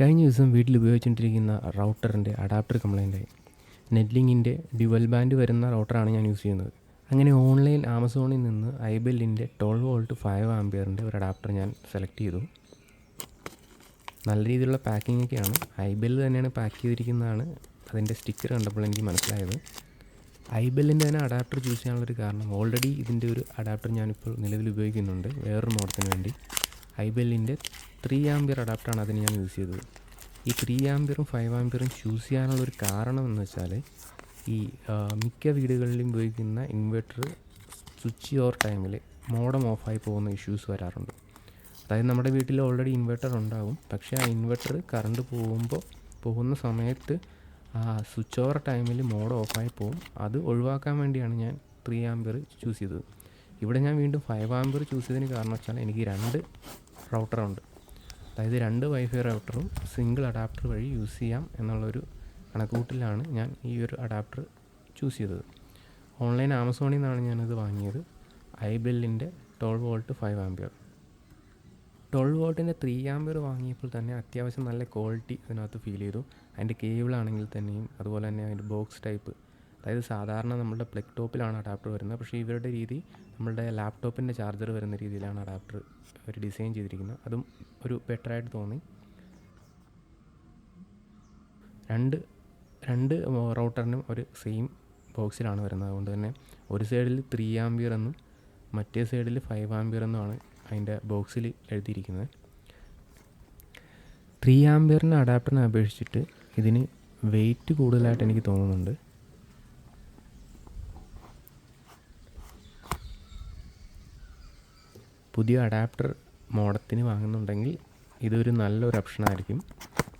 കഴിഞ്ഞ ദിവസം വീട്ടിൽ ഉപയോഗിച്ചുകൊണ്ടിരിക്കുന്ന റൗട്ടറിന്റെ അഡാപ്റ്റർ കംപ്ലൈന്റ് ആയി നെറ്റ്ലിങ്ങിന്റെ ഡ്യുവൽ ബാൻഡ് വരുന്ന റൗട്ടറാണ് ഞാൻ യൂസ് ചെയ്യുന്നത്. അങ്ങനെ ഓൺലൈൻ ആമസോണിൽ നിന്ന് ഐബെല്ലിന്റെ ട്വൽവ് വോൾട്ട് ഫൈവ് ആംബിയറിന്റെ ഒരു അഡാപ്റ്റർ ഞാൻ സെലക്ട് ചെയ്തു. നല്ല രീതിയിലുള്ള പാക്കിംഗ് ഒക്കെയാണ്. ഐബെല്ല് തന്നെയാണ് പാക്ക് ചെയ്തിരിക്കുന്നതാണ് അതിന്റെ സ്റ്റിക്കർ കണ്ടപ്പോൾ എനിക്ക് മനസ്സിലായത്. ഐബെല്ലിന്റെ തന്നെ അഡാപ്റ്റർ ചൂസ് ചെയ്യാനുള്ളൊരു കാരണം ഓൾറെഡി ഇതിന്റെ ഒരു അഡാപ്റ്റർ ഞാനിപ്പോൾ നിലവിൽ ഉപയോഗിക്കുന്നുണ്ട് വേറൊരു മോഡത്തിന് വേണ്ടി. ഐബെല്ലിന്റെ ത്രീ ആംബിയർ അഡാപ്റ്ററാണ് അതിന് ഞാൻ യൂസ് ചെയ്തത്. ഈ ത്രീ ആംബിയറും ഫൈവ് ആംബിയറും ചൂസ് ചെയ്യാനുള്ളൊരു കാരണം എന്ന് വെച്ചാൽ ഈ മിക്ക വീടുകളിലും ഉപയോഗിക്കുന്ന ഇൻവെർട്ടർ സ്വിച്ച് ഓവർ ടൈമിൽ മോഡം ഓഫായി പോകുന്ന ഇഷ്യൂസ് വരാറുണ്ട്. അതായത് നമ്മുടെ വീട്ടിൽ ഓൾറെഡി ഇൻവെർട്ടർ ഉണ്ടാവും. പക്ഷേ ആ ഇൻവെർട്ടർ കറണ്ട് പോകുമ്പോൾ പോകുന്ന സമയത്ത് ആ സ്വിച്ച് ഓവർ ടൈമിൽ മോഡ് ഓഫായി പോകും. അത് ഒഴിവാക്കാൻ വേണ്ടിയാണ് ഞാൻ ത്രീ ആംബിയർ ചൂസ് ചെയ്തത്. ഇവിടെ ഞാൻ വീണ്ടും ഫൈവ് ആംബിയർ ചൂസ് ചെയ്തതിന് കാരണം വെച്ചാൽ എനിക്ക് രണ്ട് റൗട്ടറുണ്ട്. അതായത് രണ്ട് വൈഫൈ റൗട്ടറും സിംഗിൾ അഡാപ്റ്റർ വഴി യൂസ് ചെയ്യാം എന്നുള്ളൊരു കണക്കുകൂട്ടിലാണ് ഞാൻ ഈ ഒരു അഡാപ്റ്റർ ചൂസ് ചെയ്തത്. ഓൺലൈൻ ആമസോണിൽ നിന്നാണ് ഞാനത് വാങ്ങിയത്. ഐബെല്ലിന്റെ twelve volt five ampere twelve വോൾട്ടിന്റെ three ampere വാങ്ങിയപ്പോൾ തന്നെ അത്യാവശ്യം നല്ല ക്വാളിറ്റി അതിനകത്ത് ഫീൽ ചെയ്തു. അതിന്റെ കേബിളാണെങ്കിൽ തന്നെയും അതുപോലെ തന്നെ അതിന്റെ ബോക്സ് ടൈപ്പ് അതായത് സാധാരണ നമ്മളുടെ പ്ലഗ് ടോപ്പിലാണ് അഡാപ്റ്റർ വരുന്നത്. പക്ഷേ ഇവരുടെ രീതി നമ്മളുടെ ലാപ്ടോപ്പിന്റെ ചാർജർ വരുന്ന രീതിയിലാണ് അഡാപ്റ്റർ അവർ ഡിസൈൻ ചെയ്തിരിക്കുന്നത്. അതും ഒരു ബെറ്ററായിട്ട് തോന്നി. രണ്ട് രണ്ട് റൗട്ടറിനും ഒരു സെയിം ബോക്സിലാണ് വരുന്നത്. അതുകൊണ്ട് തന്നെ ഒരു സൈഡിൽ ത്രീ ആംബിയർ എന്നും മറ്റേ സൈഡിൽ ഫൈവ് ആംബിയർ എന്നുമാണ് അതിന്റെ ബോക്സിൽ എഴുതിയിരിക്കുന്നത്. ത്രീ ആംബിയറിന്റെ അഡാപ്റ്ററിനെ അപേക്ഷിച്ചിട്ട് ഇതിന് വെയിറ്റ് കൂടുതലായിട്ട് എനിക്ക് തോന്നുന്നുണ്ട്. പുതിയ അഡാപ്റ്റർ മോഡത്തിന് വാങ്ങുന്നുണ്ടെങ്കിൽ ഇതൊരു നല്ലൊരു ഓപ്ഷൻ ആയിരിക്കും.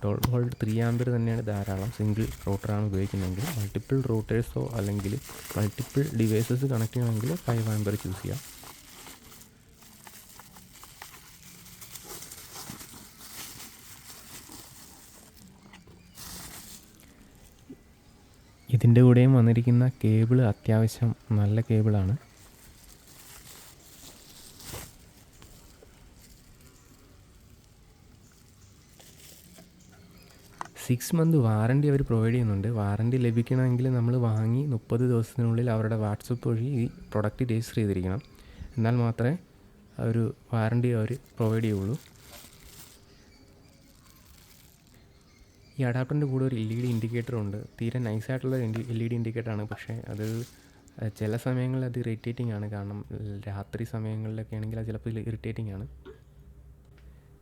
ട്വൽവ് വോൾട്ട് ത്രീ ആംബിയർ തന്നെയാണ് ധാരാളം സിംഗിൾ റൂട്ടറാണ് ഉപയോഗിക്കുന്നതെങ്കിൽ മൾട്ടിപ്പിൾ റൂട്ടേഴ്സോ അല്ലെങ്കിൽ മൾട്ടിപ്പിൾ ഡിവൈസസ് കണക്ട് ചെയ്യണമെങ്കിൽ ഫൈവ് ആംബിയർ ചൂസ് ചെയ്യാം. ഇതിന്റെ കൂടെയും വന്നിരിക്കുന്ന കേബിൾ അത്യാവശ്യം നല്ല കേബിളാണ് സിക്സ് മന്ത് വാറണ്ടി അവർ പ്രൊവൈഡ് ചെയ്യുന്നുണ്ട്. വാറണ്ടി ലഭിക്കണമെങ്കിൽ നമ്മൾ വാങ്ങി മുപ്പത് ദിവസത്തിനുള്ളിൽ അവരുടെ വാട്സപ്പ് വഴി ഈ പ്രൊഡക്റ്റ് രജിസ്റ്റർ ചെയ്തിരിക്കണം. എന്നാൽ മാത്രമേ ഒരു വാറണ്ടി അവർ പ്രൊവൈഡ് ചെയ്യുള്ളൂ. ഈ അഡാപ്റ്ററിന്റെ കൂടെ ഒരു എൽ ഇ ഡി ഇൻഡിക്കേറ്റർ ഉണ്ട്. തീരെ നൈസായിട്ടുള്ള എൽ ഇ ഡി ഇൻഡിക്കേറ്ററാണ് പക്ഷേ അത് ചില സമയങ്ങളിൽ അത് ഇറിറ്റേറ്റിംഗ് ആണ്. കാരണം രാത്രി സമയങ്ങളിലൊക്കെ ആണെങ്കിൽ അത് ചിലപ്പോൾ ഇറിറ്റേറ്റിംഗ് ആണ്.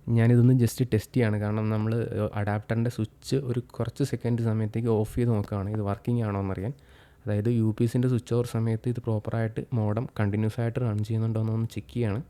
ഞാനിതൊന്ന് ജസ്റ്റ് ടെസ്റ്റ് ചെയ്യാണ്. കാരണം നമ്മൾ അഡാപ്റ്ററിന്റെ സ്വിച്ച് ഒരു കുറച്ച് സെക്കൻഡ് സമയത്തേക്ക് ഓഫ് ചെയ്ത് നോക്കുകയാണ്. ഇത് വർക്കിംഗ് ആണോ എന്നറിയാൻ അതായത് യു പി എസിന്റെ സ്വിച്ച് ഓവർ സമയത്ത് ഇത് പ്രോപ്പറായിട്ട് മോഡം കണ്ടിന്യൂസ് ആയിട്ട് റൺ ചെയ്യുന്നുണ്ടോ എന്നൊന്ന് ചെക്ക് ചെയ്യാണ്.